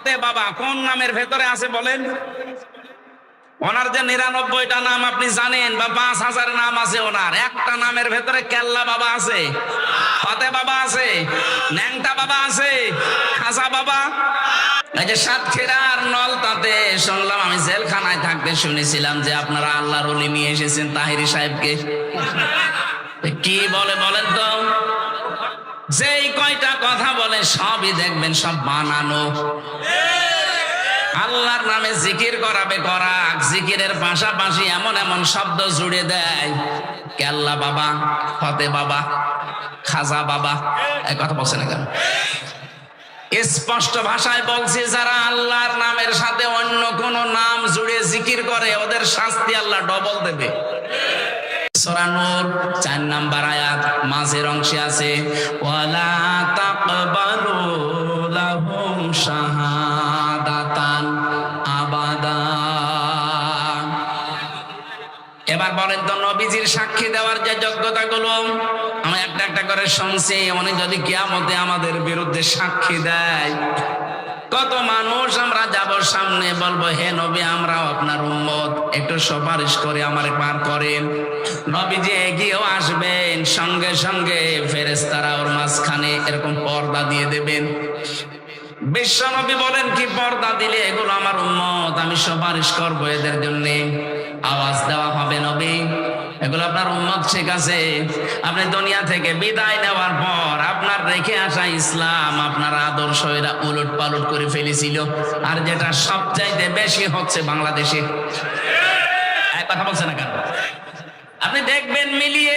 ফতে বাবা কোন নামের ভেতরে আছে বলেন? ওনার যে নিরানব্বইটা নাম আপনি জানেন বা পাঁচ হাজার নাম আছে ওনার। একটা নামের ভেতরে কেল্লা বাবা আছে, ফতে বাবা আছে, ন্যাংটা বাবা আছে খাসা বাবা। এই যে সাতক্ষীরার নলতাতে শুনলাম, আমি জেলখানায় থাকতে শুনেছিলাম যে আপনারা আল্লাহর অলি নিয়ে এসেছেন তাহিরি সাহেবকে। কি বলে বলেন তো? যেই কয়টা কথা বলে সবই দেখবেন সব বানানো। আল্লাহর নামে জিকির করাবে করাক, জিকিরের পাশাপাশি এমন এমন শব্দ জুড়ে দেয়। কেল্লা বাবা, ফতে বাবা, খাজা বাবা এই কথা বলছে না কেন? স্পষ্ট ভাষায় বলছি, যারা আল্লাহর নামের সাথে অন্য কোন নাম জুড়ে জিকির করে, ওদের শাস্তি আল্লাহ ডবল দেবে। সূরা নূর চার নাম্বার আয়াত মাঝের অংশে আছে, ওয়ালা তাকবালু লাহুম শাহাদাতান আবাদা। এবার বলেন তো, নবীজির সাক্ষী দেওয়ার যে যোগ্যতা গুলো আমি একটা একটা করে শুনছি উনি যদি কিয়ামতে আমাদের বিরুদ্ধে সাক্ষী দেয় কত মানুষ আমরা যাব সামনে, বলব, হে নবী, আমরাও আপনার উম্মত। একটু সুপারিশ করে আমার পার করেন। নবীজি এগিয়েও আসবেন, সঙ্গে সঙ্গে ফেরেস্তারা ওর মাঝখানে এরকম পর্দা দিয়ে দেবেন। বিশ্ব নবী বলেন, কি পর্দা দিলে এগুলো আমার উম্মত? আমি সুপারিশ করব এদের জন্য। আওয়াজ দেওয়া হবে নবী। এগুলো আপনার উম্মত ঠিক আছে। আপনি দুনিয়া থেকে বিদায় নেওয়ার পর আপনার রেখে আসা ইসলাম আপনার আদর্শ এরা উলট পালট করে ফেলেছিল। আর যেটা সবচাইতে বেশি হচ্ছে বাংলাদেশে। কথা বলছে না কেন? আপনি দেখবেন মিলিয়ে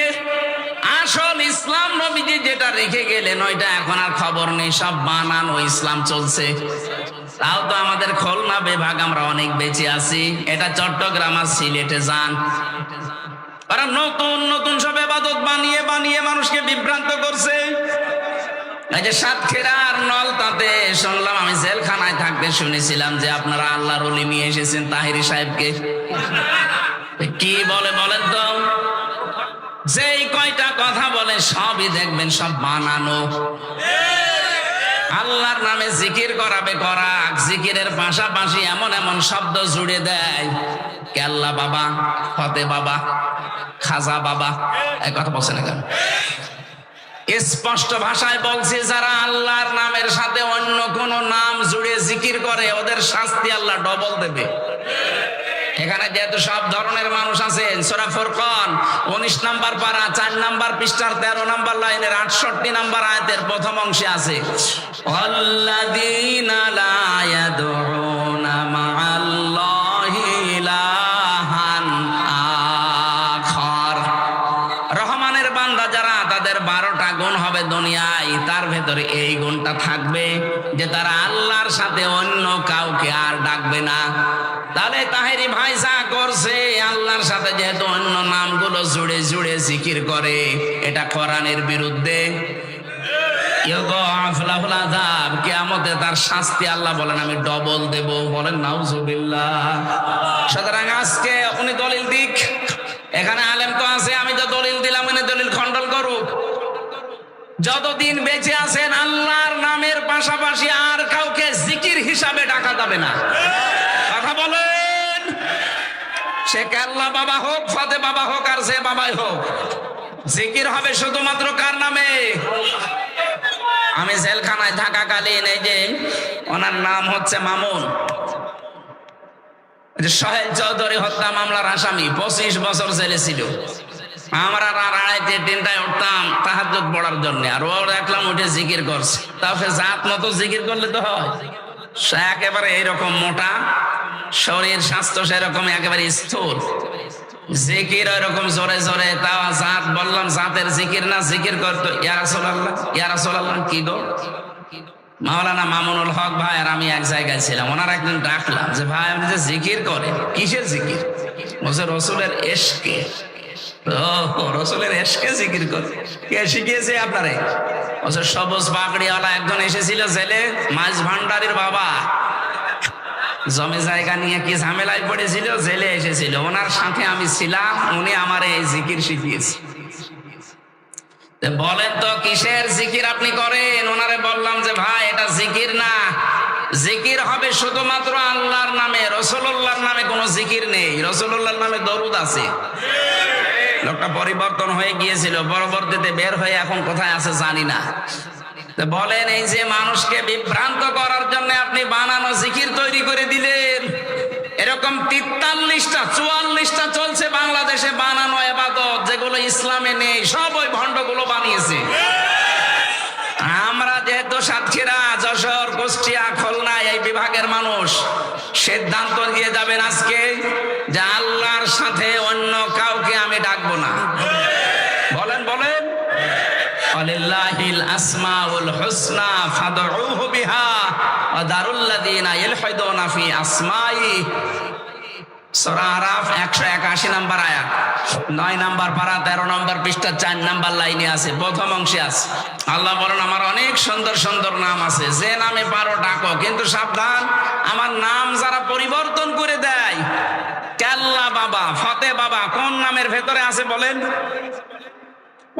আসল ইসলাম নবীজি যেটা রেখে গেলেন, ওইটা এখন আর খবর নেই, সব বানানো ইসলাম চলছে। তাও তো আমাদের খুলনা বিভাগ আমরা অনেক বেঁচে আছি। এটা চট্টগ্রাম আর সিলেটে যান। ওরা নতুন নতুন সব এবাদত বানিয়ে বানিয়ে মানুষকে বিভ্রান্ত করছে। এই যে সাতক্ষীরার নলতাতে শুনলাম, আমি জেলখানায় থাকতে শুনেছিলাম যে আপনারা আল্লাহর অলি নিয়ে এসেছেন তাহিরি সাহেবকে। কি বলে বলেন তো? যেই কয়টা কথা বলে সবই দেখবেন, সব বানানো। আল্লাহর নামে জিকির করাবে করাক, জিকিরের পাশাপাশি এমন এমন শব্দ জুড়ে দেয়। কেল্লা বাবা, ফতে বাবা, খাজা বাবা এই কথা বলছে না কেন? স্পষ্ট ভাষায় বলছে, যারা আল্লাহর নামের সাথে অন্য কোন নাম জুড়ে জিকির করে, ওদের শাস্তি আল্লাহ ডবল দেবে। এখানে যেহেতু সব ধরনের মানুষ আছেন সোরা ফুরকন, উনিশ নাম্বার পারা, চার নাম্বার পৃষ্ঠার, তেরো নাম্বার লাইনের, আটষট্টি নাম্বার আয়াতের প্রথম অংশে আছে অল্লাযীনা ভেতরে এই গুণটা থাকবে যে তারা আল্লাহর সাথে অন্য কাউকে আর ডাকবে না। তাহলে তাহেরি ভাই যা করছে, আল্লাহর সাথে যেহেতু অন্য নামগুলো জুড়ে জুড়ে জিকির করে, এটা কোরআনের বিরুদ্ধে। তার শাস্তি আল্লাহ বলেন, আমি ডবল দেব। বলেন, নাউজুবিল্লাহ। সুতরাং আজকে উনি দলিল দিক। এখানে আলেম তো আছে, আমি তো দলিল দিলাম, উনি দলিল খণ্ডন করুক। যতদিন বেঁচে আছেন, আল্লাহর নামের পাশাপাশি আর কাউকে জিকির হিসাবে ডাকা যাবে না। কথা বলেন। সে কেল্লা বাবা হোক, ফাতে বাবা হোক, আর সে বাবাই হোক, জিকির হবে শুধুমাত্র কার নামে? আমি জেলখানায় থাকাকালীন এই যে ওনার নাম হচ্ছে মামুন। সোহেল চৌধুরী হত্যা মামলার আসামি, পঁচিশ বছর জেলে ছিল। আমরা আড়াইতে তিনটায় উঠতাম তাহাজুদ পড়ার জন্য, আর ও দেখলাম উঠে জিকির করছে। তাহলে জাত মতো জিকির করলে তো হয়। সে একেবারে এইরকম মোটা, শরীর স্বাস্থ্য সেরকম একেবারে স্থূল। জিকির ওইরকম জোরে জোরে তাও জাত বললাম, জাতের জিকির না, জিকির করতো। ইয়ারাসোল্লাহ ইয়ারাসোল্লাহ কি গো? মাওলানা মামুনুল হক ভাই আর আমি এক জায়গায় ছিলাম, ওনার একদিন ডাকলাম যে, ভাই, আপনি যে জিকির করে কিসের জিকির? বলছে, রসুলের এসকে রসুলের এসকে জিকির করে। কে শিখিয়েছে আপনারে? বলছে সবুজ পাকড়িওয়ালা একজন এসেছিল জেলে, মাছ ভান্ডারির বাবা। জমি জায়গা নিয়ে কি ঝামেলায় পড়েছিল? জেলে এসেছিল। ওনার সাথে আমি ছিলাম, উনি আমার এই জিকির শিখিয়েছে। বলেন তো, কিসের জিকির আপনি করেন? ওনারে বললাম যে, ভাই, এটা জিকির না। জিকির হবে শুধুমাত্র আল্লাহর নামে রসুল্লাহর নামে কোনো জিকির নেই। রসুল্লাহর নামে দরুদ আছে। লোকটা পরিবর্তন হয়ে গিয়েছিল, পরবর্তীতে বের হয়ে এখন কোথায় আছে জানি না। বলেন, এই যে মানুষকে বিভ্রান্ত করার জন্য আপনি বানানো জিকির তৈরি করে দিলেন। এরকম তিতাল্লিশটা, চুয়াল্লিশটা চলছে বাংলাদেশে বানানো এবাদত, যেগুলো ইসলামে নেই, সব ওই ভণ্ডগুলো বানিয়েছে। আমরা যেহেতু সাতক্ষীরা, যশোর, কুষ্টিয়া খুলনা এই বিভাগের মানুষ, সিদ্ধান্ত নিয়ে যাবেন আজকে। ডাকবো না। বলেন বলেন। আলিল্লাহিল আসমাউল হুসনা ফাদউহু বিহা ওয়া ফি আসমাই। সূরা আরাফ 181 নাম্বার আয়াত। 9 নাম্বার পারা 13 নাম্বার পৃষ্ঠা 4 নাম্বার লাইনে আছে, প্রথম অংশে আছে। আল্লাহ বলেন, আমার অনেক সুন্দর সুন্দর নাম আছে। যে নামে পারো ডাকো, কিন্তু সাবধান, আমার নাম যারা পরিবর্তন করে দেয় বাবা, ফতে বাবা, কোন নামের ভেতরে আছে বলেন?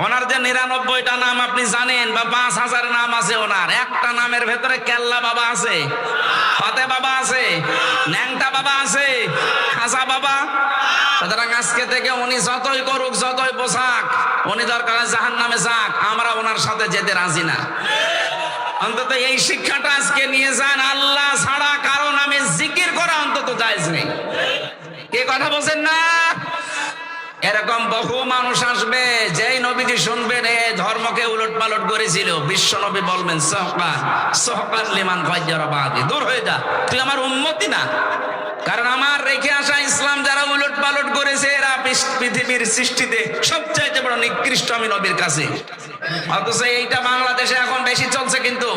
ওনার যে নিরানব্বইটা নাম আপনি জানেন বা পাঁচ হাজার নাম আছে ওনার, একটা নামের ভেতরে কেল্লা বাবা আছে, ফাতে বাবা আছে, ন্যাংটা বাবা আছে খাসা বাবা। সুতরাং আজকে থেকে উনি যতই করুক, যতই পোশাক, উনি দরকার জাহান নামে যাক, আমরা ওনার সাথে যেতে রাজি না। অন্তত এই শিক্ষাটা আজকে নিয়ে যান, আল্লাহ ছাড়া কারও নামে জিকির করা অন্তত জায়েজ নেই। কথা বলছেন না? এরকম বহু মানুষ আসবে, যেই নবীজি শুনবেন, এ ধর্মকে উলট পালট করেছিল। বিশ্ব নবী বলবেন সহকার সহকার লিমান ফজ্জরাবাদি দূর হয়ে যা, তুই আমার উন্মতি না? কারণ আমার রেখে আসা ইসলাম যারা উলট পালট করেছে, এরা পৃথিবীর সৃষ্টিতে সবচাইতে বড় নিকৃষ্ট আমি নবীর কাছে। অথচ এইটা বাংলাদেশে এখন বেশি চলছে কিন্তু।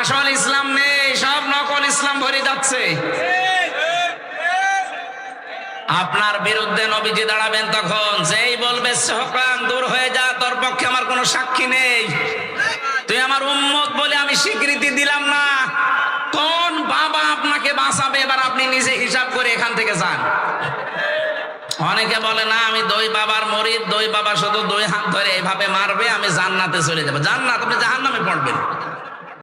আসল ইসলাম নেই, সব নকল ইসলাম ভরে যাচ্ছে। আপনার বিরুদ্ধে নবীজি দাঁড়াবেন তখন। যেই বলবে সহকান দূর হয়ে যা, তোর পক্ষে আমার কোনো সাক্ষী নেই। তুই আমার উম্মত বলে আমি স্বীকৃতি দিলাম না। কোন বাবা আপনাকে বাঁচাবে? এবার আপনি নিজে হিসাব করে এখান থেকে যান। অনেকে বলে, না, আমি দই বাবার মরিদ, দই বাবা শুধু দই হাত ধরে এভাবে মারবে, আমি জান্নাতে চলে যাব। জান্নাত, আপনি জাহান্নামে পড়বেন।